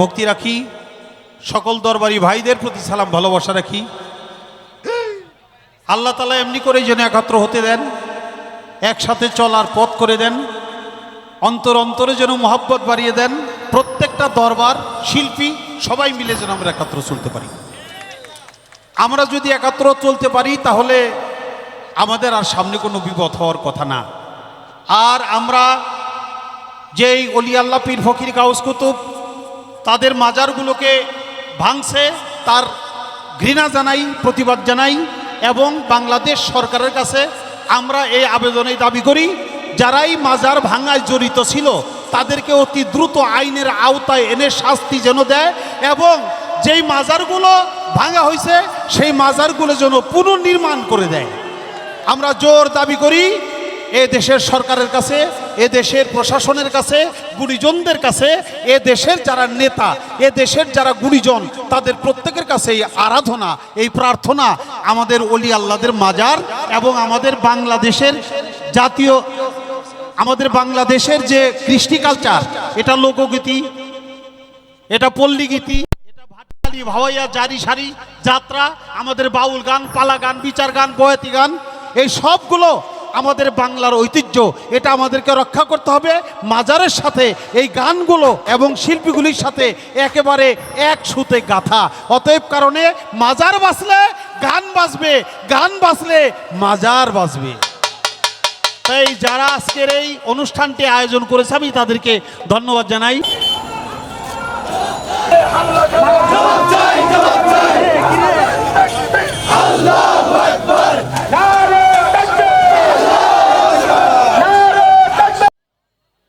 ভক্তি রাখি, সকল দরবারি ভাইদের প্রতি সালাম ভালোবাসা রাখি। আল্লাহ তালা এমনি করেই যেন একাত্র হতে দেন, একসাথে চলার পথ করে দেন, অন্তর অন্তরে যেন মোহাব্বত বাড়িয়ে দেন, প্রত্যেকটা দরবার, শিল্পী সবাই মিলে যেন আমরা একাত্র চলতে পারি। আমরা যদি একাত্র চলতে পারি, তাহলে আমাদের আর সামনে কোনো বিপদ হওয়ার কথা না। আর আমরা যেই অলি আল্লাহ পীর ফকির কাউস কুতুব তাদের মাজারগুলোকে ভাঙছে, তার ঘৃণা জানাই, প্রতিবাদ জানাই এবং বাংলাদেশ সরকারের কাছে আমরা এই আবেদনে দাবি করি, যারাই মাজার ভাঙায় জড়িত ছিল, তাদেরকে অতি দ্রুত আইনের আওতায় এনে শাস্তি যেন দেয় এবং যেই মাজারগুলো ভাঙা হয়েছে, সেই মাজারগুলো যেন পুনর্নির্মাণ করে দেয়। আমরা জোর দাবি করি এ দেশের সরকারের কাছে, এ দেশের প্রশাসনের কাছে, গুণীজনদের কাছে, এ দেশের যারা নেতা, এ দেশের যারা গুণীজন, তাদের প্রত্যেকের কাছে এই আরাধনা, এই প্রার্থনা আমাদের অলি আল্লাদের মাজার এবং আমাদের বাংলাদেশের জাতীয়, আমাদের বাংলাদেশের যে কৃষ্টি কালচার এটা লোকগীতি, এটা পল্লীগীতি, এটা ভাওয়াইয়া, জারি সারি, যাত্রা, আমাদের বাউল গান, পালা গান, বিচার গান, বয়াতি গান, এই সবগুলো আমাদের বাংলার ঐতিহ্য, এটা আমাদেরকে রক্ষা করতে হবে। মাজারের সাথে এই গানগুলো এবং শিল্পীগুলির সাথে একেবারে এক সুতে গাথা। অতএব কারণে মাজার বাঁচলে গান বাজবে, গান বাঁচলে মাজার বাজবে। তাই যারা আজকের এই অনুষ্ঠানটি আয়োজন করেছে, আমি তাদেরকে ধন্যবাদ জানাই।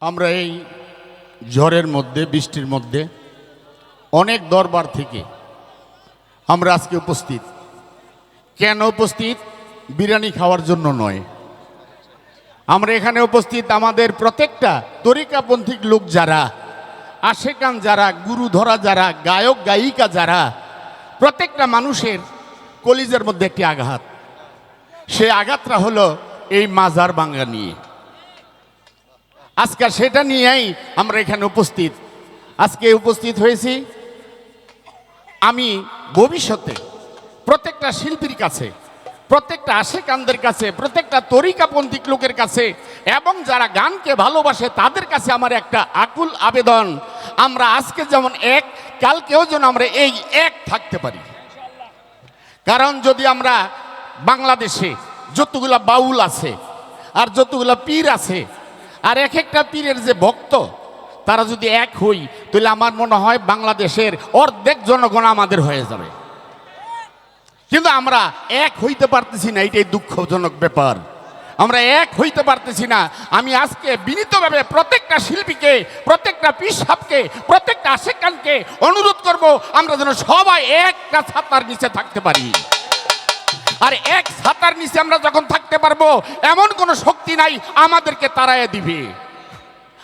আমরা এই ঝড়ের মধ্যে, বৃষ্টির মধ্যে অনেক দরবার থেকে আমরা আজকে উপস্থিত। কেন উপস্থিত? বিরিয়ানি খাওয়ার জন্য নয়। আমরা এখানে উপস্থিত আমাদের প্রত্যেকটা তরিকাপন্থিক লোক যারা, আশেকান যারা গুরু ধরা যারা, গায়ক, গায়িকা যারা, প্রত্যেকটা মানুষের কলিজের মধ্যে একটি আঘাত। সে আঘাতটা হলো এই মাজার বাঙ্গা নিয়ে। আজকে সেটা নিয়েই আমরা এখানে উপস্থিত। আজকে উপস্থিত হয়েছি আমি ভবিষ্যতে প্রত্যেকটা শিল্পীর কাছে, প্রত্যেকটা আশেকানদের কাছে, প্রত্যেকটা তরিকাপন্থিক লোকের কাছে এবং যারা গানকে ভালোবাসে তাদের কাছে আমার একটা আকুল আবেদন। আমরা আজকে যেমন এক, কালকেও যেন আমরা এই এক থাকতে পারি। কারণ যদি আমরা বাংলাদেশে যতগুলা বাউল আছে আর যতগুলা পীর আছে আর এক একটা পীরের যে ভক্ত, তারা যদি এক হই, তাহলে আমার মনে হয় বাংলাদেশের অর্ধেক জনগণ আমাদের হয়ে যাবে। কিন্তু আমরা এক হইতে পারতেছি না, এটাই দুঃখজনক ব্যাপার। আমরা এক হইতে পারতেছি না। আমি আজকে বিনীতভাবে প্রত্যেকটা শিল্পীকে, প্রত্যেকটা পিসাবকে প্রত্যেকটা আশেকানকে অনুরোধ করব, আমরা যেন সবাই একটা ছাতার নিচে থাকতে পারি। আর এক ছাতার নিচে আমরা যখন থাকতে পারব, এমন কোনো শক্তি নাই আমাদেরকে তাড়াইয়া দিবে।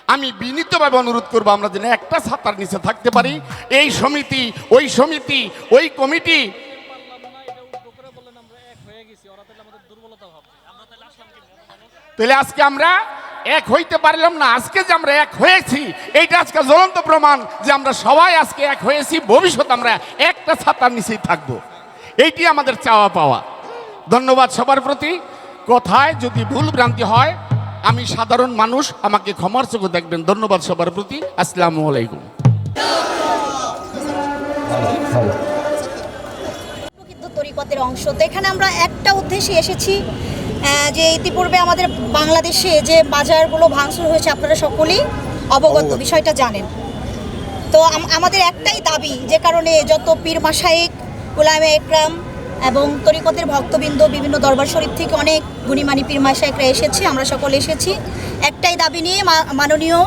আমি বিনীতভাবে অনুরোধ করব আমরা যেন একটা ছাতার নিচে থাকতে পারি। এই সমিতি, ওই সমিতি, ওই কমিটি। তাহলে আজকে আমরা এক হইতে পারলাম না, আজকে যে আমরা এক হয়েছি, এইটা আজকে জ্বলন্ত প্রমাণ যে আমরা সবাই আজকে এক হয়েছি ভবিষ্যৎ আমরা একটা ছাতার নিচেই থাকব। এইটি আমাদের চাওয়া পাওয়া। ধন্যবাদ সবার প্রতি। কথায় যদি ভুল ভ্রান্তি হয় আমি সাধারণ মানুষ আমাকে ক্ষমার চোখে দেখবেন। ধন্যবাদ সবার প্রতি। আসসালামু আলাইকুম। তরিকতের অংশ। তো এখানে আমরা একটা উদ্দেশ্যে এসেছি যে ইতিপূর্বে আমাদের বাংলাদেশে যে বাজারগুলো ভাঙচুর হয়েছে আপনারা সকলেই অবগত বিষয়টা জানেন। তো আমাদের একটাই দাবি যে কারণে যত পীর মাসাইক গোলামে একরাম এবং তরিকতের ভক্তবৃন্দ বিভিন্ন দরবার শরীফ থেকে অনেক গুণীমানী পীর মাসাইকরা এসেছে, আমরা সকলে এসেছি। একটাই দাবি নিয়ে মাননীয়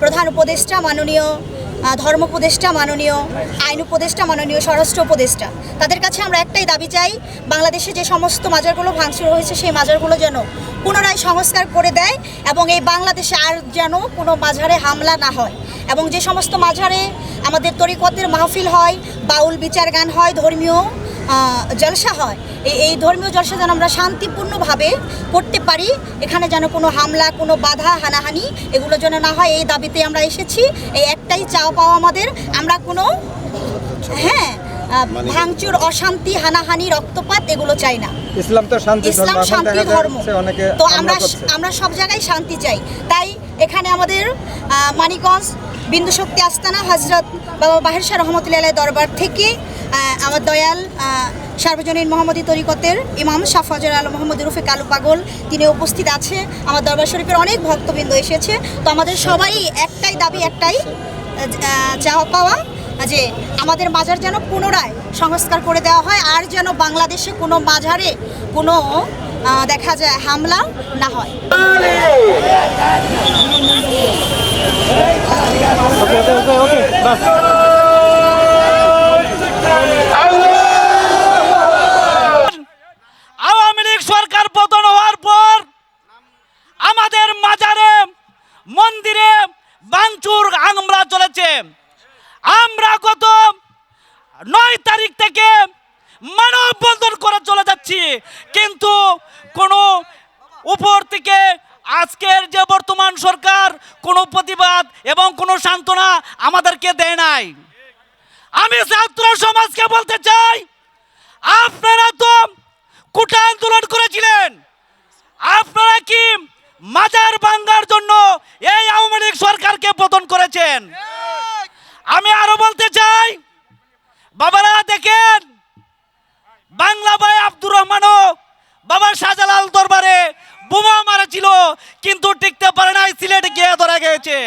প্রধান উপদেষ্টা, মাননীয় ধর্ম উপদেষ্টা, মাননীয় আইন উপদেষ্টা, মাননীয় স্বরাষ্ট্র উপদেষ্টা। তাদের কাছে আমরা একটাই দাবি চাই, বাংলাদেশে যে সমস্ত মাজারগুলো ভাঙচুর হয়েছে, সেই মাজারগুলো যেন পুনরায় সংস্কার করে দেয় এবং এই বাংলাদেশে আর যেন কোনো মাঝারে হামলা না হয় এবং যে সমস্ত মাঝারে আমাদের তরিকতের মাহফিল হয়, বাউল বিচার গান হয়, ধর্মীয় জলসা হয়। এই এই ধর্মীয় জলসা যেন আমরা শান্তিপূর্ণভাবে করতে পারি এখানে যেন কোনো হামলা কোনো বাধা হানাহানি এগুলো যেন না হয় এই দাবিতে আমরা এসেছি। এই একটাই চাও পাওয়া আমাদের। আমরা কোনো হ্যাঁ ভাঙচুর অশান্তি হানাহানি রক্তপাত এগুলো চাই না। ইসলাম তো শান্তি ধর্ম ইসলাম শান্তি ধর্ম। তো আমরা আমরা সব জায়গায় শান্তি চাই। তাই এখানে আমাদের মানিকগঞ্জ বিন্দু শক্তি আস্তানা হজরত বাবা বাহের শাহ রহমতুল্লাহ দরবার থেকে আমার দয়াল সার্বজনীন মোহাম্মদী তরিকতের ইমাম শাহফাজর আল মোহাম্মদ রুফে কালু পাগল, তিনি উপস্থিত আছে। আমার দরবার শরীফের অনেক ভক্তবৃন্দ এসেছে। তো আমাদের সবাই একটাই দাবি, একটাই চাওয়া পাওয়া, যে আমাদের মাজার যেন পুনরায় সংস্কার করে দেওয়া হয়, আর যেন বাংলাদেশে কোনো মাজারে কোনো দেখা যায় হামলা না হয়। সরকার পতন হওয়ার পর আমাদের মাজারে, মন্দিরে ভাঙচুর হামলা চলেছে। আমরা নয় তারিখ থেকে মানববন্ধন করে চলে যাচ্ছি। কিন্তু কোনো উপর থেকে আজকের যে বর্তমান সরকার কোনো প্রতিবাদ এবং কোনো সান্ত্বনা আমাদেরকে দেয় নাই। আমি ছাত্র সমাজকে বলতে চাই, আপনারা তো কুটা আন্দোলন করেছিলেন। আপনারা কি মাজার ভাঙ্গার জন্য এই আওয়ামী লীগ সরকারকে পতন করেছেন? আমি আরও বলতে চাই, বাবারা দেখেন বাংলা ভাই আব্দুর রহমানও বাবা শাহজালাল দরবারে বোমা মারেছিল, কিন্তু টিকতে পারে নাই, সিলেটে গিয়ে ধরা গেছে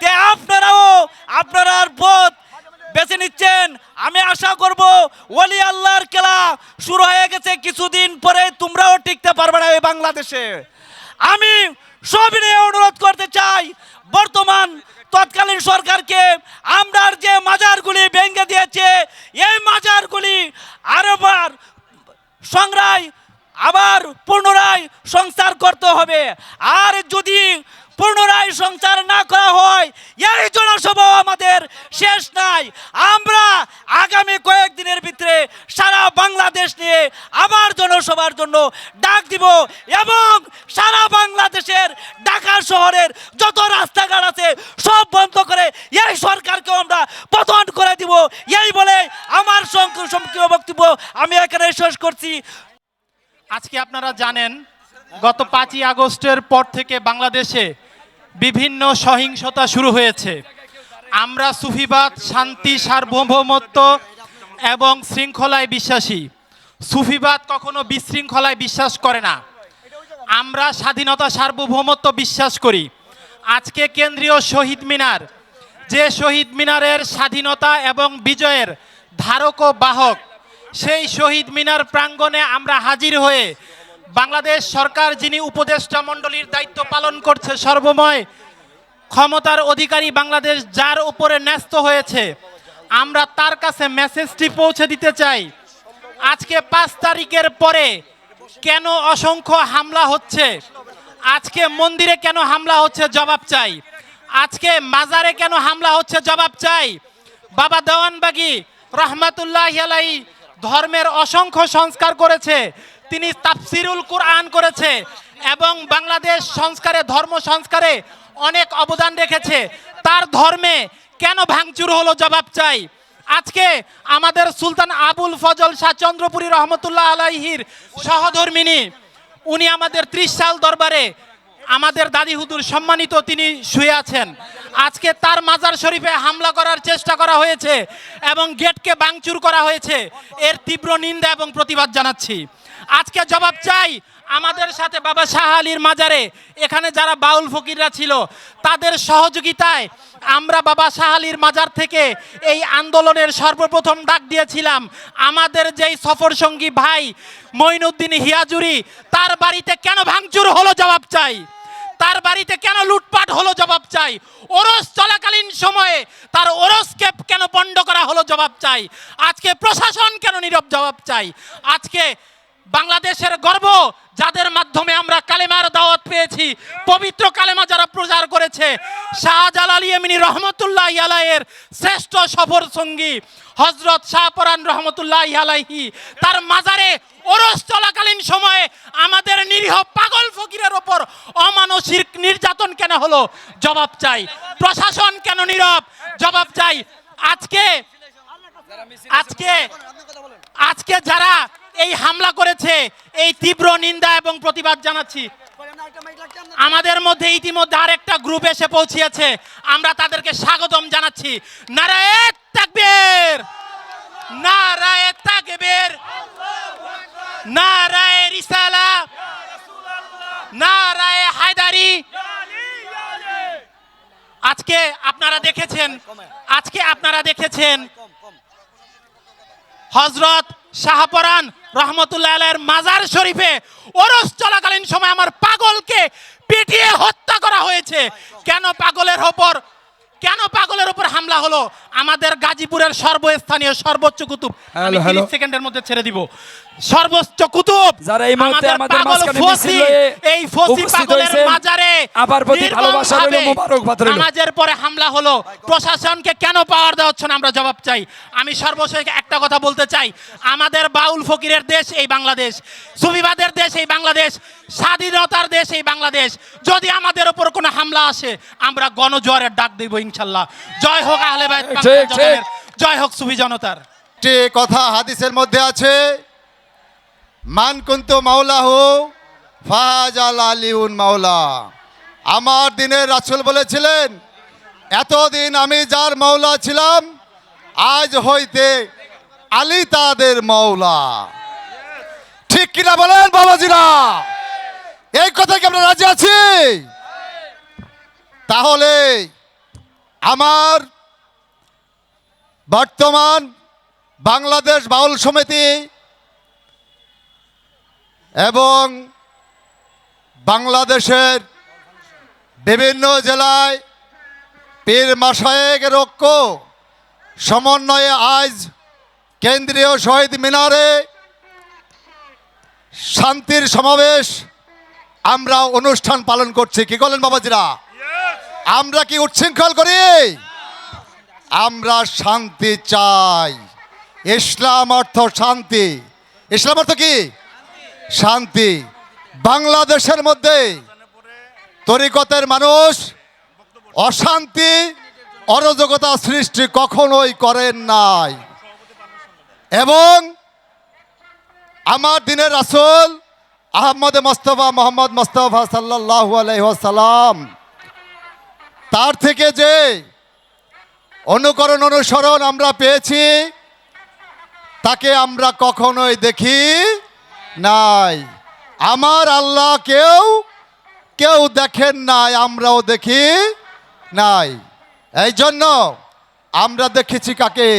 তে আপনারাও, আপনার পথ বেছে নিচ্ছেন। আমি আশা করব, ওলি আল্লাহর খেলা শুরু হয়ে গেছে, কিছুদিন পরে তোমরাও টিকতে পারবে না এই বাংলাদেশে। আমি সবিনয়ে অনুরোধ করতে চাই, বর্তমান তৎকালীন সরকারকে আমরা যে মাজারগুলি ভেঙে দিয়েছে, এই মাজারগুলি আরবার সংগ্রায় আবার পুনরায় সংসার করতে হবে। আর যদি পুনরায় সংস্কার না করা হয়, এই জনসভা আমাদের শেষ নাই। আমরা আগামী কয়েকদিনের ভিতরে সারা বাংলাদেশ নিয়ে আবার জনসভার জন্য ডাক দিব এবং সারা বাংলাদেশের ঢাকা শহরের যত রাস্তাঘাট আছে, সব বন্ধ করে এই সরকারকে আমরা পতন করে দিব। এই বলে আমার সংক- সংক্ষিপ্ত বক্তব্য আমি এখানে শেষ করছি। আজকে আপনারা জানেন গত পাঁচই আগস্টের পর থেকে বাংলাদেশে বিভিন্ন সহিংসতা শুরু হয়েছে। আমরা সুফিবাদ, শান্তি, সার্বভৌমত্ব এবং শৃঙ্খলায় বিশ্বাসী। সুফিবাদ কখনো বিশৃঙ্খলায় বিশ্বাস করে না। আমরা স্বাধীনতা, সার্বভৌমত্ব বিশ্বাস করি। আজকে কেন্দ্রীয় শহীদ মিনার, যে শহীদ মিনারের স্বাধীনতা এবং বিজয়ের ধারক ও বাহক, সেই শহীদ মিনার প্রাঙ্গণে আমরা হাজির হয়ে বাংলাদেশ সরকার যিনি উপদেষ্টা মণ্ডলীর দায়িত্ব পালন করছে সর্বময়, ক্ষমতার অধিকারী বাংলাদেশ যার উপরে ন্যস্ত হয়েছে, আমরা তার কাছে মেসেজটি পৌঁছে দিতে চাই। আজকে পাঁচ তারিখের পরে কেন অসংখ্য হামলা হচ্ছে? আজকে মন্দিরে কেন হামলা হচ্ছে জবাব চাই। আজকে মাজারে কেন হামলা হচ্ছে জবাব চাই? বাবা দেওয়ানবাগি রহমাতুল্লাহ আলাই ধর্মের অসংখ্য সংস্কার করেছে তিনি তাফসিরুল কোরআন করেছে এবং বাংলাদেশ সংস্কারে, ধর্ম সংস্কারে অনেক অবদান রেখেছে। তার ধর্মে কেন ভাঙচুর হলো জবাব চাই। আজকে আমাদের সুলতান আবুল ফজল শাহ চন্দ্রপুরী রহমতুল্লাহ আলাইহির সহধর্মিনী, উনি আমাদের ত্রিশ সাল দরবারে আমাদের দাদি হুদুর সম্মানিত তিনি শুয়ে আছেন। আজকে তার মাজার শরীফে হামলা করার চেষ্টা করা হয়েছে এবং গেটকে ভাঙচুর করা হয়েছে। এর তীব্র নিন্দা এবং প্রতিবাদ জানাচ্ছি। আজকে জবাব চাই আমাদের সাথে বাবা শাহ আলীর মাজারে। এখানে যারা বাউল ফকিররা ছিল, তাদের সহযোগিতায় আমরা বাবা শাহ আলীর মাজার থেকে এই আন্দোলনের সর্বপ্রথম ডাক দিয়েছিলাম। আমাদের যেই সফর সঙ্গী ভাই মঈনুদ্দিন হিয়াজুরি, তার বাড়িতে কেন ভাঙচুর হলো জবাব চাই। তার বাড়িতে কেন লুটপাট হলো জবাব চাই। ওরস চলাকালীন সময়ে তার ওরসকে কেন পণ্ড করা হলো জবাব চাই। আজকে প্রশাসন কেন নীরব জবাব চাই। আজকে বাংলাদেশের গর্ব, যাদের মাধ্যমে আমরা কালেমার দাওয়াত পেয়েছি, পবিত্র কালেমা যারা প্রচার করেছে, শাহজালাল ইয়েমিনী রহমতুল্লাহ আলাইয়ের শ্রেষ্ঠ সফর সঙ্গী হজরত শাহপরান রহমতুল্লাহ আলাইহি, তার মাজারে ওরস চলাকালীন সময়ে আমাদের নিরীহ পাগল ফকিরের ওপর অমানসিক নির্যাতন কেন হলো? জবাব চাই। প্রশাসন কেন নীরব? জবাব চাই। আজকে আজকে আজকে যারা এই হামলা করেছে, এই তীব্র নিন্দা এবং প্রতিবাদ জানাচ্ছি। আমাদের মধ্যে ইতিমধ্যে আরেকটা গ্রুপ এসে পৌঁছিয়েছে। আমরা তাদেরকে স্বাগতম জানাচ্ছি। হায়দারি! আজকে আপনারা দেখেছেন, আজকে আপনারা দেখেছেন হজরত শাহপরান রহমতুল্লাহ মাজার শরীফে ওরস চলাকালীন সময় আমার পাগলকে পিটিয়ে হত্যা করা হয়েছে। কেন পাগলের ওপর কেন পাগলের উপর হামলা হলো? আমাদের গাজীপুরের সর্বস্থানীয় সর্বোচ্চ কুতুব। আমি হ্যালো, হ্যালো। 30 সেকেন্ডের মধ্যে ছেড়ে দিব। সর্বোচ্চ কুতুব। যারা এই মুহূর্তে আমাদের মাঝখানে মিছিল হয়ে এই ফসি পাগলের মাজারে আবার প্রতি ভালোবাসা রইল, মোবারকবাদ রইল। নামাজের পরে হামলা হলো। প্রশাসনকে কেন পাওয়ার দেওয়া হচ্ছে না? আমরা জবাব চাই। আমি সর্বশেষ একটা কথা বলতে চাই। আমাদের বাউল ফকিরের দেশ এই বাংলাদেশ সুবিবাদের দেশ এই বাংলাদেশ স্বাধীনতার দেশ এই বাংলাদেশ। যদি আমাদের ওপর কোনো হামলা আসে আমরা গণজোয়ারের ডাক দেব ইনশাল্লাহ। জয় হোক আহলে বাইত জয় হোক সুফি জনতার। কথা হাদিসের মধ্যে আছে মান কুন্তু মাওলাহু ফাহাজাল আলিউন মাওলা। আমার দিনের রাসুল বলেছিলেন, এতদিন আমি যার মাওলা ছিলাম, আজ হইতে আলী তাদের মাওলা। ঠিক কিনা বলেন বাবাজিরা? এই কথা কি আমরা রাজি আছি? তাহলে আমার বর্তমান বাংলাদেশ বাউল সমিতি এবং বাংলাদেশের বিভিন্ন জেলায় পীর মাসায়েকের ঐক্য সমন্বয়ে আজ কেন্দ্রীয় শহীদ মিনারে শান্তির সমাবেশ আমরা অনুষ্ঠান পালন করছি। কি বলেন বাবাজিরা? আমরা কি উচ্ছৃঙ্খল করি? আমরা শান্তি চাই। ইসলাম অর্থ শান্তি। ইসলাম অর্থ কি? শান্তি বাংলাদেশের মধ্যে তরিকতের মানুষ অশান্তি, অরাজকতা সৃষ্টি কখনোই করেন নাই। এবং আমার দিনের রাসূল আহমদ মোস্তফা মোহাম্মদ মোস্তফা সাল্লাহ আলহাম তার থেকে যে অনুকরণ অনুসরণ আমরা পেয়েছি, তাকে আমরা কখনোই দেখি নাই। আমার আল্লাহ কেউ কেউ দেখেন নাই, আমরাও দেখি নাই। এই জন্য আমরা দেখেছি কাকে?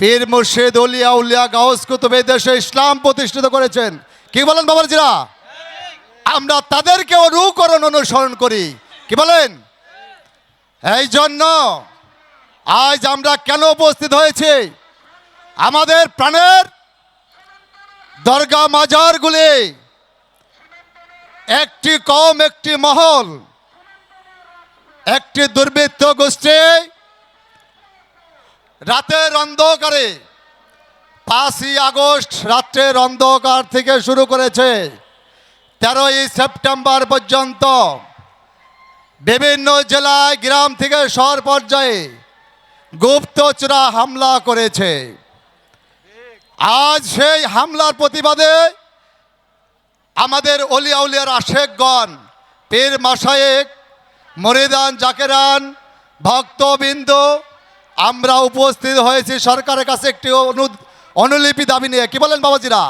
পীর মুর্শিদ উলিয়া উলিয়া গাউস কুতুব এই দেশে ইসলাম প্রতিষ্ঠিত করেছেন। কি বলেন বাবাজিরা? আমরা তাদেরকে অনুকরণ অনুসরণ করি। কি বলেন? এই জন্য আজ আমরা কেন উপস্থিত হয়েছি? আমাদের প্রাণের দরগা মাজারগুলি একটি কম একটি মহল, একটি দুর্বৃত্ত গোষ্ঠী, রাতের অন্ধকারে পাঁচই আগস্ট রাত্রের অন্ধকার থেকে শুরু করেছে। তেরোই সেপ্টেম্বর পর্যন্ত বিভিন্ন জেলায়, গ্রাম থেকে শহর পর্যায়ে গুপ্তচরা হামলা করেছে। আজ সেই হামলার প্রতিবাদে আমাদের অলিয়া উলিয়ার আশেকগণ, পীর মাসায়েক মরিদান জাকেরান, ভক্তবৃন্দ, আমরা উপস্থিত হয়েছি সরকারের কাছে একটি অনু, অনুলিপি দাবি নিয়ে। কি বলেন বাবাজিরা?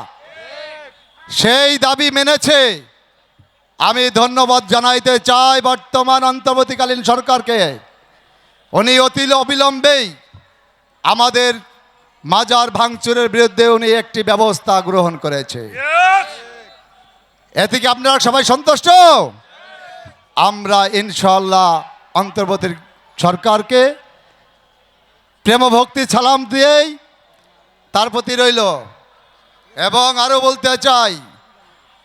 সেই দাবি মেনেছে। আমি ধন্যবাদ জানাইতে চাই বর্তমান অন্তর্বর্তীকালীন সরকারকে। উনি অতি অবিলম্বেই আমাদের মাজার ভাঙচুরের বিরুদ্ধে উনি একটি ব্যবস্থা গ্রহণ করেছে। এতে কি আপনারা সবাই সন্তুষ্ট? আমরা ইনশাল্লাহ অন্তর্বর্তী সরকারকে প্রেম ভক্তি সালাম দিয়েই তার প্রতি রইল। এবং আরও বলতে চাই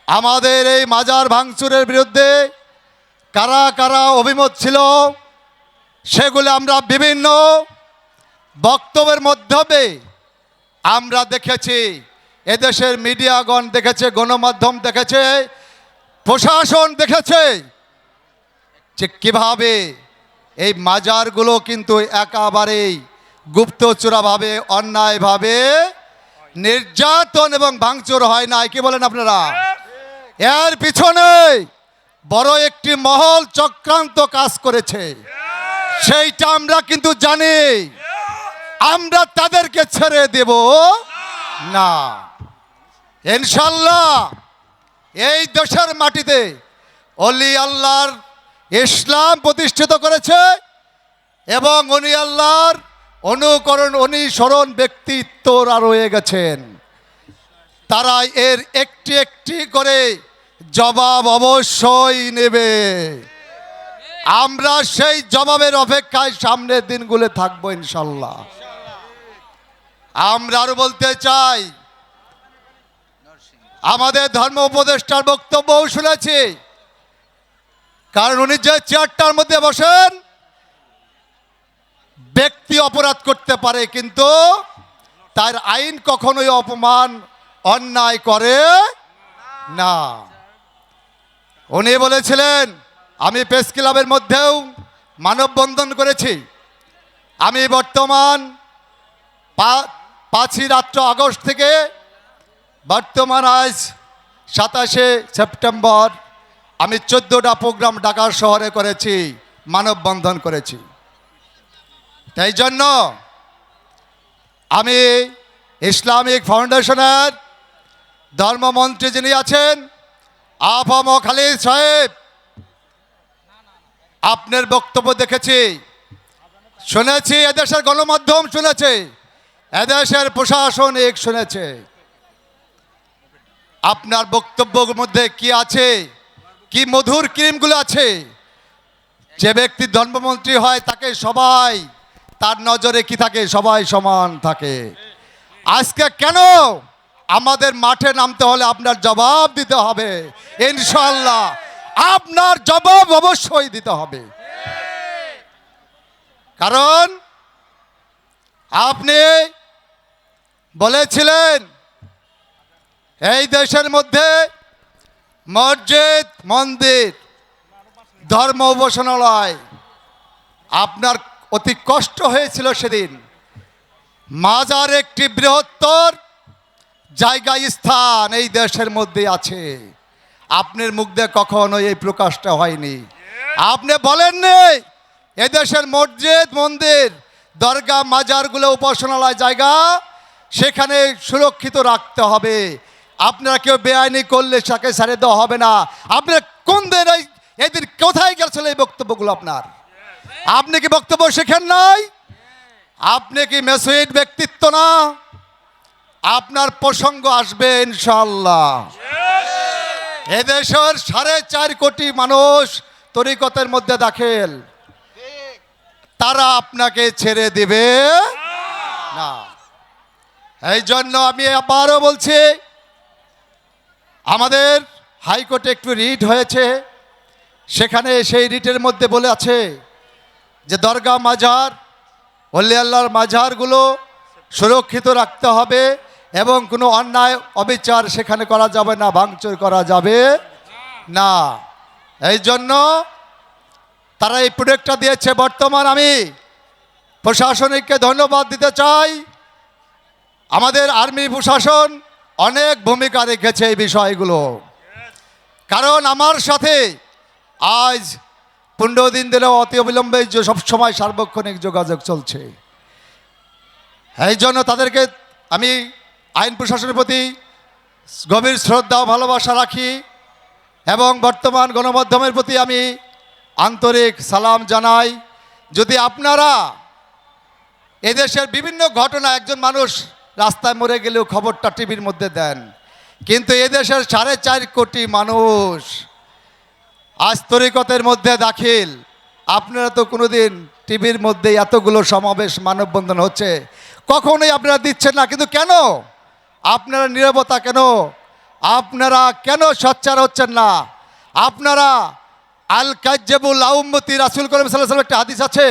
আমাদের এই মাজার ভাঙচুরের বিরুদ্ধে কারা কারা অভিমত ছিল সেগুলো আমরা বিভিন্ন বক্তব্যের মাধ্যমে আমরা দেখেছি, এদেশের মিডিয়াগণ দেখেছে, গণমাধ্যম দেখেছে, প্রশাসন দেখেছে যে কীভাবে এই মাজারগুলো কিন্তু একেবারেই গুপ্তচোরাভাবে, অন্যায়ভাবে নির্যাতন এবং ভাঙচুর হয় নাই। কি বলেন আপনারা? এর পিছনে বড় একটি মহল চক্রান্ত কাজ করেছে। সেইটা আমরা কিন্তু জানি। আমরা তাদেরকে ছেড়ে দেব না। ইনশাল্লাহ এই দেশের মাটিতে অলি আল্লাহর ইসলাম প্রতিষ্ঠিত করেছে এবং উনি আল্লাহর অনুকরণ, অনুসরণ ব্যক্তিত্বরা রয়ে গেছেন। তারা এর একটি একটি করে জবাব অবশ্যই নেবে। আমরা সেই জবাবের অপেক্ষায় সামনের দিনগুলো থাকব ইনশাল্লাহ। আমরা আরও বলতে চাই, আমাদের ধর্ম উপদেষ্টার বক্তব্যও শুনেছি। কারণ উনি যে চেয়ারটার মধ্যে বসেন, ব্যক্তি অপরাধ করতে পারে, কিন্তু তার আইন কখনোই অপমান, অন্যায় করে না। উনি বলেছিলেন, আমি প্রেস ক্লাবের মধ্যেও মানববন্ধন করেছি। আমি বর্তমান পাঁচই রাত্র আগস্ট থেকে বর্তমান আজ সাতাশে সেপ্টেম্বর আমি চোদ্দোটা প্রোগ্রাম ঢাকা শহরে করেছি, মানববন্ধন করেছি। তাই জন্য আমি ইসলামিক ফাউন্ডেশনের ধর্মমন্ত্রী যিনি আছেন, আফম খালিদ সাহেব, আপনার বক্তব্য দেখেছি, শুনেছি, এদেশের গণমাধ্যম শুনেছে। এদেশের প্রশাসন এক শুনেছে। আপনার বক্তব্যের মধ্যে কি আছে? কি মধুর ক্রিমগুলো আছে? যে ব্যক্তি ধর্মমন্ত্রী হয়, তাকে সবাই, তার নজরে কি থাকে? সবাই সমান থাকে। আজকে কেন আমাদের মাঠে নামতে হলে আপনার জবাব দিতে হবে? ইনশাল্লাহ আপনার জবাব অবশ্যই দিতে হবে। কারণ আপনি বলেছিলেন, এই দেশের মধ্যে মসজিদ, মন্দির, ধর্ম উপাসনালয়, আপনার অতি কষ্ট হয়েছিল সেদিন। মাজার একটি বৃহত্তর জায়গা স্থান এই দেশের মধ্যে আছে। আপনার মুখ দিয়ে কখনো এই প্রকাশটা হয়নি। আপনি বলেন বলেননি এদেশের মসজিদ, মন্দির, দরগা, মাজারগুলো উপাসনালয় জায়গা সেখানে সুরক্ষিত রাখতে হবে। আপনারা কেউ বেআইনি করলে তাকে ছাড়ে দেওয়া হবে না। আপনার কোন দিন এদিন কোথায় গেছিল এই বক্তব্যগুলো আপনার? আপনি কি বক্তব্য শেখেন নাই? আপনি কি মেসুইট ব্যক্তিত্ব না? আপনার প্রসঙ্গ আসবে ইনশাল্লাহ এদেশের সাড়ে চার কোটি মানুষ তরিকতের মধ্যে দাখিল। তারা আপনাকে ছেড়ে দিবে না। এই জন্য আমি আবারও বলছি, আমাদের হাইকোর্টে একটু রিট হয়েছে। সেখানে সেই রিটের মধ্যে বলে আছে যে দরগা মাজার অল্লি আল্লাহর মাজারগুলো সুরক্ষিত রাখতে হবে এবং কোনো অন্যায় অবিচার সেখানে করা যাবে না, ভাঙচুর করা যাবে না। এই জন্য তারা এই প্রোডাক্টটা দিয়েছে। বর্তমান আমি প্রশাসনিককে ধন্যবাদ দিতে চাই। আমাদের আর্মি প্রশাসন অনেক ভূমিকা রেখেছে এই বিষয়গুলো। কারণ আমার সাথে আজ পনেরো দিন দিলেও অতি অবিলম্বে সবসময় সার্বক্ষণিক যোগাযোগ চলছে। এই জন্য তাদেরকে আমি আইন প্রশাসনের প্রতি গভীর শ্রদ্ধা ও ভালোবাসা রাখি এবং বর্তমান গণমাধ্যমের প্রতি আমি আন্তরিক সালাম জানাই। যদি আপনারা এদেশের বিভিন্ন ঘটনা একজন মানুষ রাস্তায় মরে গেলেও খবরটা টিভির মধ্যে দেন। কিন্তু এদেশের সাড়ে চার কোটি মানুষ আজ তরিকতের মধ্যে দাখিল। আপনারা তো কোনোদিন টিভির মধ্যে এতগুলো সমাবেশ মানববন্ধন হচ্ছে। কখনোই আপনারা দিচ্ছেন না, কিন্তু কেন? আপনারা নিরবতা কেন? আপনারা কেন সচ্চার হচ্ছেন না? আপনারা আল কাজ্জেবুল আউম্মতি রাসুল করিম সাল্লাহ একটা হাদিস আছে,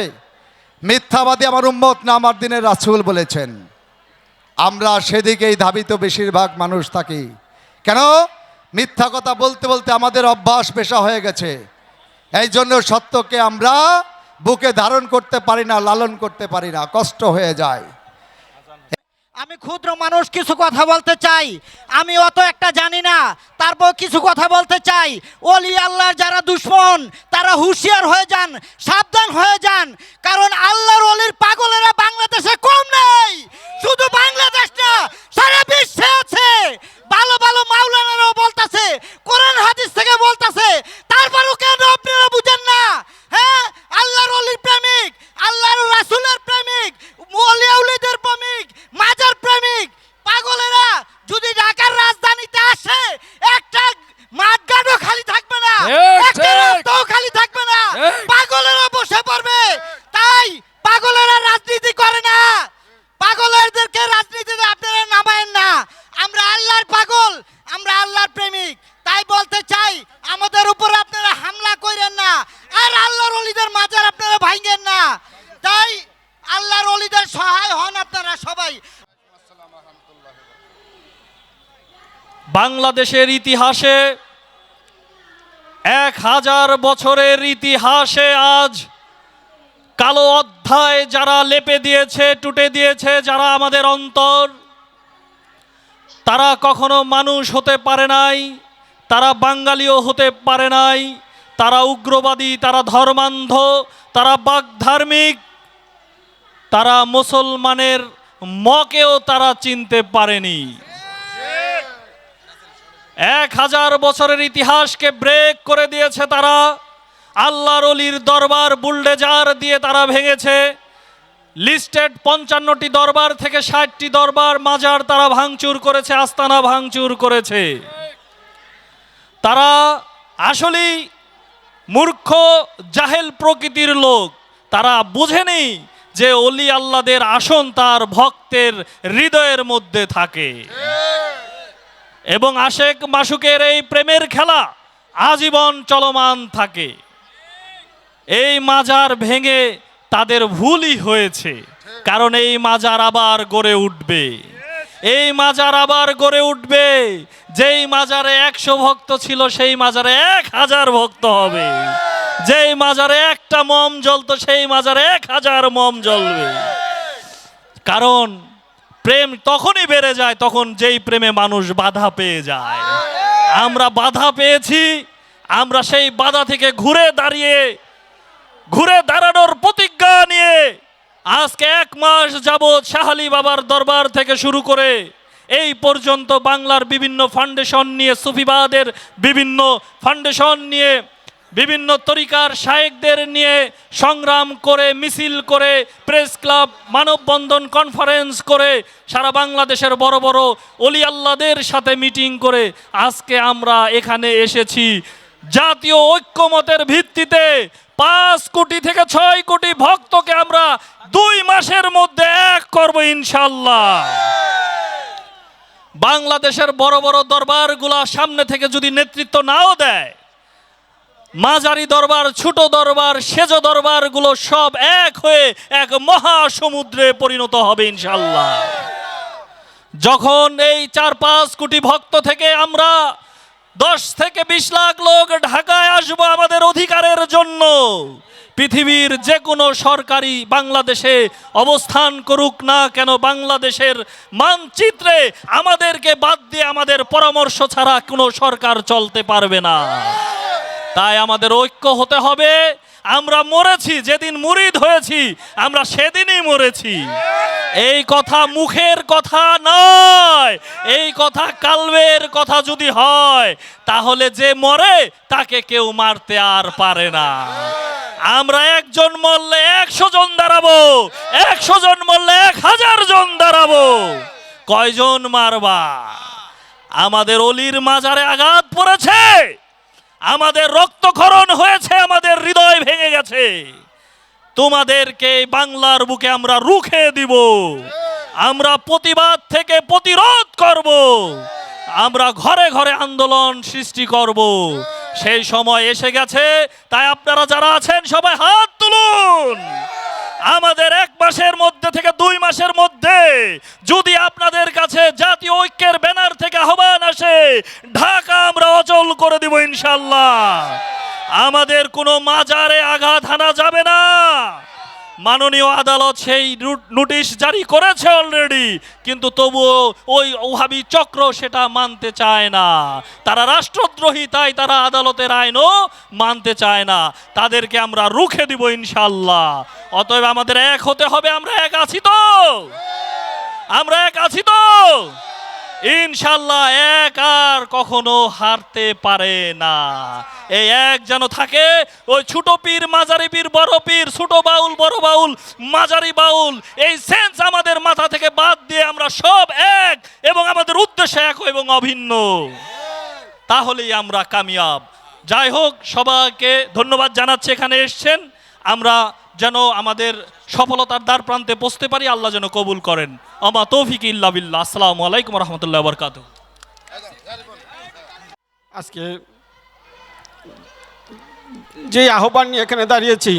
মিথ্যাবাদী আমার উম্মত না আমার দিনের রাসুল বলেছেন। আমরা সেদিকেই ধাবিত বেশিরভাগ মানুষ থাকি। কেন? মিথ্যা কথা বলতে বলতে আমাদের অভ্যাস পেশা হয়ে গেছে। এই জন্য সত্যকে আমরা বুকে ধারণ করতে পারি না, লালন করতে পারি না, কষ্ট হয়ে যায়। আমি ক্ষুদ্র মানুষ, কিছু কথা বলতে চাই। আমি অত একটা জানি না, তারপর কিছু কথা বলতে চাই। ওলি আল্লাহর যারা দুশ্মন, তারা হুঁশিয়ার হয়ে যান, সাবধান হয়ে যান। কারণ আল্লাহর অলির পাগলেরা বাংলাদেশে কম নেই। শুধু বাংলাদেশ না, সারা বিশ্বে আছে। ভালো ভালো মাওলানারাও বলতাছে, কোরআন, হাদিস থেকে বলতাছে। তারপরও কেন আপনারা বুঝেন না? হ্যাঁ আল্লাহর অলির প্রেমিক, আল্লাহর রাসূলের প্রেমিক মৌলিয়াউলিদের প্রেমিক প্রেমিক পাগলেরা যদি ঢাকার রাজধানীতে আসে একটা মাঠঘাটও খালি থাকবে না একটা রাস্তাও খালি থাকবে না। পাগলেরা বসে পড়বে। তাই পাগলেরা রাজনীতি করে না। পাগলেরদেরকে রাজনীতিতে আপনারা নামায়েন না। আমরা আল্লাহর পাগল আমরা আল্লাহর প্রেমিক। তাই বলতে চাই আমাদের উপর আপনারা হামলা করেন না আর আল্লাহর অলিদের মাজার আপনারা ভাঙেন না। তাই আল্লাহর অলিদের সহায় হন আপনারা সবাই। বাংলাদেশের ইতিহাসে এক হাজার বছরের ইতিহাসে আজ কালো অধ্যায় যারা লেপে দিয়েছে, টুটে দিয়েছে যারা আমাদের অন্তর, তারা কখনো মানুষ হতে পারে নাই, তারা বাঙালিও হতে পারে নাই, তারা উগ্রবাদী, তারা ধর্মান্ধ, তারা বাগধার্মিক, তারা মুসলমানের মকেও তারা চিনতে পারেনি। এক হাজার বছরের ইতিহাসকে ব্রেক করে দিয়েছে তারা। আল্লাহর অলির দরবার বুলডেজার দিয়ে তারা ভেঙেছে। লিস্টেড পঞ্চান্নটি দরবার থেকে ষাটটি দরবার মাজার তারা ভাঙচুর করেছে, আস্তানা ভাঙচুর করেছে। তারা আসলেই মূর্খ, জাহেল প্রকৃতির লোক। তারা বুঝেনি যে অলি আল্লাদের আসন তার ভক্তের হৃদয়ের মধ্যে থাকে। এবং আশেক মাসুকের এই প্রেমের খেলা আজীবন চলমান থাকে। এই মাজার ভেঙে তাদের ভুলই হয়েছে, কারণ এই মাজার আবার গড়ে উঠবে। এই মাজার আবার গড়ে উঠবে, যেই মাজারে একশো ভক্ত ছিল, সেই মাজারে এক হাজার ভক্ত হবে। যেই মাজারে একটা মম জ্বলতো, সেই মাজারে এক হাজার মম জ্বলবে। কারণ প্রেম তখনই বেড়ে যায় তখন যেই প্রেমে মানুষ বাধা পেয়ে যায়। আমরা বাধা পেয়েছি, আমরা সেই বাধা থেকে ঘুরে দাঁড়িয়ে, ঘুরে দাঁড়ানোর প্রতিজ্ঞা নিয়ে আজকে এক মাস যাবৎ শাহালি বাবার দরবার থেকে শুরু করে এই পর্যন্ত বাংলার বিভিন্ন ফাউন্ডেশন নিয়ে সুফিবাদের বিভিন্ন ফাউন্ডেশন নিয়ে বিভিন্ন তরিকার শায়েকদের নিয়ে সংগ্রাম করে, মিছিল করে, প্রেস ক্লাব, মানববন্ধন কনফারেন্স করে, সারা বাংলাদেশের বড় বড় অলি আল্লাদের সাথে মিটিং করে আজকে আমরা এখানে এসেছি। জাতীয় ঐক্যমতের ভিত্তিতে পাঁচ কোটি থেকে ছয় কোটি ভক্তকে আমরা দুই মাসের মধ্যে এক করব ইনশাল্লাহ বাংলাদেশের বড় বড় দরবারগুলা সামনে থেকে যদি নেতৃত্ব নাও দেয় মাঝারি দরবার, ছোট দরবার, সেজ দরবারগুলো সব এক হয়ে এক মহাসমুদ্রে পরিণত হবে ইনশাল্লাহ যখন এই চার পাঁচ কোটি ভক্ত থেকে আমরা দশ থেকে বিশ লাখ লোক ঢাকায় আসব আমাদের অধিকারের জন্য, পৃথিবীর যে কোনো সরকারি বাংলাদেশে অবস্থান করুক না কেন, বাংলাদেশের মানচিত্রে আমাদেরকে বাদ দিয়ে আমাদের পরামর্শ ছাড়া কোনো সরকার চলতে পারবে না। তাই আমাদের ঐক্য হতে হবে। আমরা মরেছি, যেদিন মুরিদ হয়েছি, আমরা সেদিনই মরেছি। এই কথা মুখের কথা নয়, এই কথা কালবের কথা যদি হয়, তাহলে যে মরে, তাকে কেউ মারতে আর পারে না। আমরা একজন মরলে একশো জন দাঁড়াবো, একশো জন মরলে এক হাজার জন দাঁড়াবো। কয়জন মারবা? আমাদের অলির মাজারে আঘাত পড়েছে। আমাদের রক্তক্ষরণ হয়েছে, আমাদের হৃদয় ভেঙে গেছে। তোমাদেরকে বাংলার বুকে আমরা রুখে দিব। আমরা প্রতিবাদ থেকে প্রতিরোধ করব। আমরা ঘরে ঘরে আন্দোলন সৃষ্টি করব। সেই সময় এসে গেছে, তাই আপনারা যারা আছেন, সবাই হাত তুলুন। আমাদের এক মাসের মধ্যে থেকে দুই মাসের মধ্যে যদি আপনাদের কাছে জাতীয় ঐক্যের ব্যানার থেকে আহ্বান আসে, ঢাকা আমরা অচল করে দিব ইনশাল্লাহ আমাদের কোনো মাজারে আঘাত হানা যাবে না। মাননীয় আদালত সেই নোটিশ জারি করেছে অলরেডি কিন্তু তবুও ওই ওহাবি চক্র সেটা মানতে চায় না। তারা রাষ্ট্রদ্রোহী, তাই তারা আদালতের আইনও মানতে চায় না। তাদেরকে আমরা রুখে দিব ইনশাল্লাহ অতএব আমাদের এক হতে হবে, আমরা এক আছি তো। আমরা এক আছি তো। ইনশাল্লাহ এক আর কখনো হারতে পারে না। এই এক যেন থাকে, ওই ছোট পীর, মাঝারি পীর, বড় পীর, ছোট বাউল, বড় বাউল, মাঝারি বাউল, এই সেন্স আমাদের মাথা থেকে বাদ দিয়ে আমরা সব এক এবং আমাদের উদ্দেশ্য এক এবং অভিন্ন। তাহলেই আমরা কামিয়াব। যাই হোক, সবাইকে ধন্যবাদ জানাচ্ছি এখানে এসছেন। আমরা যেন আমাদের সফলতার দ্বার প্রান্তে পৌঁছতে পারি, আল্লাহ যেন কবুল করেন। আমা তৌফিক ইল্লা বিল্লাহ। আসসালামু আলাইকুম রহমতুল্লাহ বরকাত আজকে যে আহ্বান নিয়ে এখানে দাঁড়িয়েছি,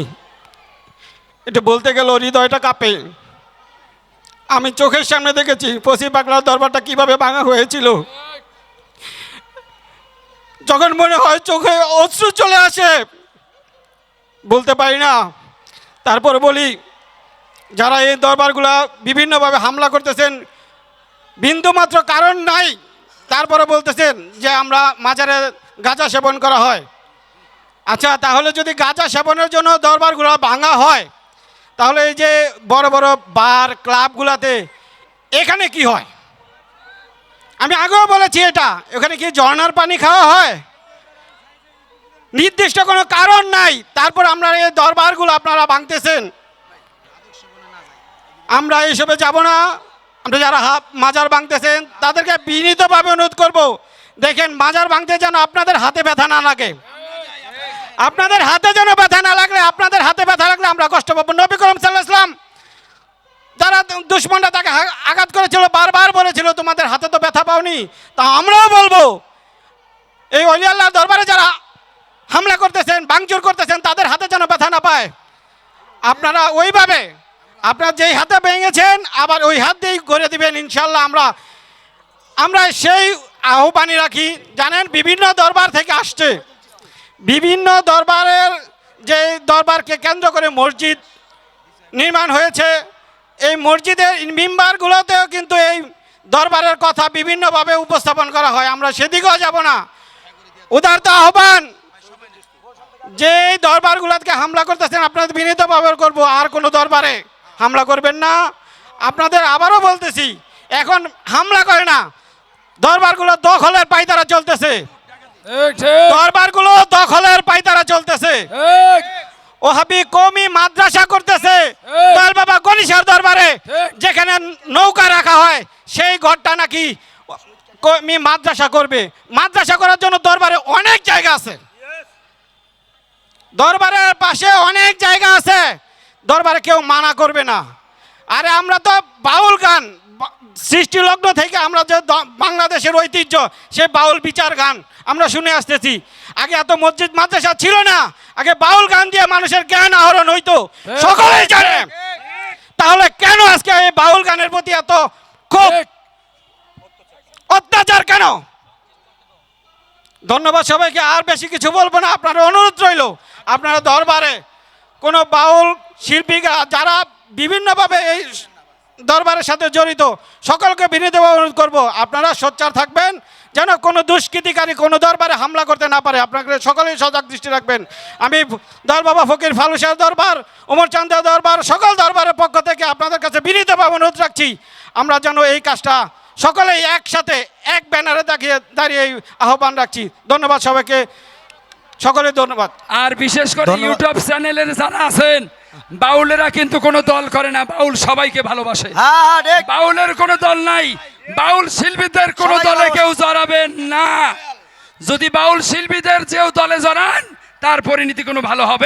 এটা বলতে গেল হৃদয়টা কাঁপে। আমি চোখের সামনে দেখেছি পশ্চিম বাংলার দরবারটা কীভাবে ভাঙা হয়েছিল। যখন মনে হয় চোখে অশ্রু চলে আসে, বলতে পারি না। তারপর বলি, যারা এই দরবারগুলা বিভিন্নভাবে হামলা করতেছেন, বিন্দুমাত্র কারণ নাই, তারপরে বলতেছেন যে আমরা মাজারে গাঁজা সেবন করা হয়। আচ্ছা তাহলে যদি গাঁজা সেবনের জন্য দরবারগুলো ভাঙা হয়, তাহলে এই যে বড় বড় বার, ক্লাবগুলোতে এখানে কি হয়? আমি আগেও বলেছি এটা, এখানে কি ঝর্ণার পানি খাওয়া হয়? নির্দিষ্ট কোনো কারণ নাই। তারপর আমরা এই দরবারগুলো আপনারা ভাঙতেছেন। আমরা এইসবে যাব না। আমরা যারা হাত মাজার ভাঙতেছেন, তাদেরকে বিনীতভাবে অনুরোধ করব, দেখেন মাজার ভাঙতে যেন আপনাদের হাতে ব্যথা না লাগে। আপনাদের হাতে যেন ব্যথা না লাগলে, আপনাদের হাতে ব্যথা লাগলে আমরা কষ্ট পাবো। নবী করম সাল্লাহ ইসলাম যারা দুশ্মনরা তাকে আঘাত করেছিল, বারবার বলেছিল, তোমাদের হাতে তো ব্যথা পাওনি। তা আমরাও বলব। এই অলি আল্লাহর দরবারে যারা হামলা করতেছেন, ভাঙচুর করতেছেন, তাদের হাতে যেন ব্যথা না পায়। আপনারা ওইভাবে, আপনার যেই হাতে ভেঙেছেন, আবার ওই হাত দিয়েই করে দিবেন ইনশাল্লাহ আমরা আমরা সেই আহ্বানই রাখি। জানেন, বিভিন্ন দরবার থেকে আসছে। বিভিন্ন দরবারের যে দরবারকে কেন্দ্র করে মসজিদ নির্মাণ হয়েছে, এই মসজিদের মেম্বারগুলোতেও কিন্তু এই দরবারের কথা বিভিন্নভাবে উপস্থাপন করা হয়। আমরা সেদিকেও যাব না। উদারত আহ্বান যে দরবারগুলোকে হামলা করতেছেন আপনাদের বিনীতভাবে করব আর কোনো দরবারে হামলা করবেন না। আপনাদের আবারও বলতেছি এখন হামলা করে না দরবারগুলো দখলের পাইতারা চলতেছে। দরবারগুলো দখলের পাইতারা চলতেছে। ঠিক। ও হাবি কমি মাদ্রাসা করতেছে। দয়াল বাবা গণিসার দরবারে যেখানে নৌকা রাখা হয় সেই ঘরটা নাকি কমি মাদ্রাসা করবে। মাদ্রাসা করার জন্য দরবারে অনেক জায়গা আছে। দরবারের পাশে অনেক জায়গা আছে দরবারে কেউ মানা করবে না। আরে আমরা তো বাউল গান বা- সৃষ্টি লগ্ন থেকে আমরা যে বাংলাদেশের ঐতিহ্য সে বাউল বিচার গান আমরা শুনে আসতেছি। আগে এত মসজিদ মাদ্রাসা ছিল না আগে বাউল গান দিয়ে মানুষের জ্ঞান আহরণ হইতো। সকলেই জানে। তাহলে কেন আজকে এই বাউল গানের প্রতি এত খুব অত্যাচার কেন? ধন্যবাদ সবাইকে আর বেশি কিছু বলব না আপনার অনুরোধ রইল। আপনারা দরবারে কোনো বাউল শিল্পীরা যারা বিভিন্নভাবে এই দরবারের সাথে জড়িত, সকলকে বিনীতভাবে অনুরোধ করব, আপনারা সোচ্চার থাকবেন, যেন কোনো দুষ্কৃতিকারী কোনো দরবারে হামলা করতে না পারে। আপনাকে সকলেই সজাগ দৃষ্টি রাখবেন। আমি দর বাবা ফকির ফালুসার দরবার, ওমর দরবার, সকল দরবারের পক্ষ থেকে আপনাদের কাছে বিনীতভাবে অনুরোধ রাখছি। আমরা যেন এই কাজটা সকলেই একসাথে এক ব্যানারে দাঁড়িয়ে দাঁড়িয়ে আহ্বান রাখছি। ধন্যবাদ সবাইকে। সকলে ধন্যবাদ। আর বিশেষ করে ইউটিউব চ্যানেলের যারা আছেন বাউলেরা কিন্তু কোনো দল করে না বাউল সবাইকে ভালোবাসে। বাউলের কোনো দল নাই বাউল শিল্পীদের কোনো দলে কেউ জড়াবেন না। যদি বাউল শিল্পীদের যেও দলে জড়ান তার পরিণতি কোনো ভালো হবে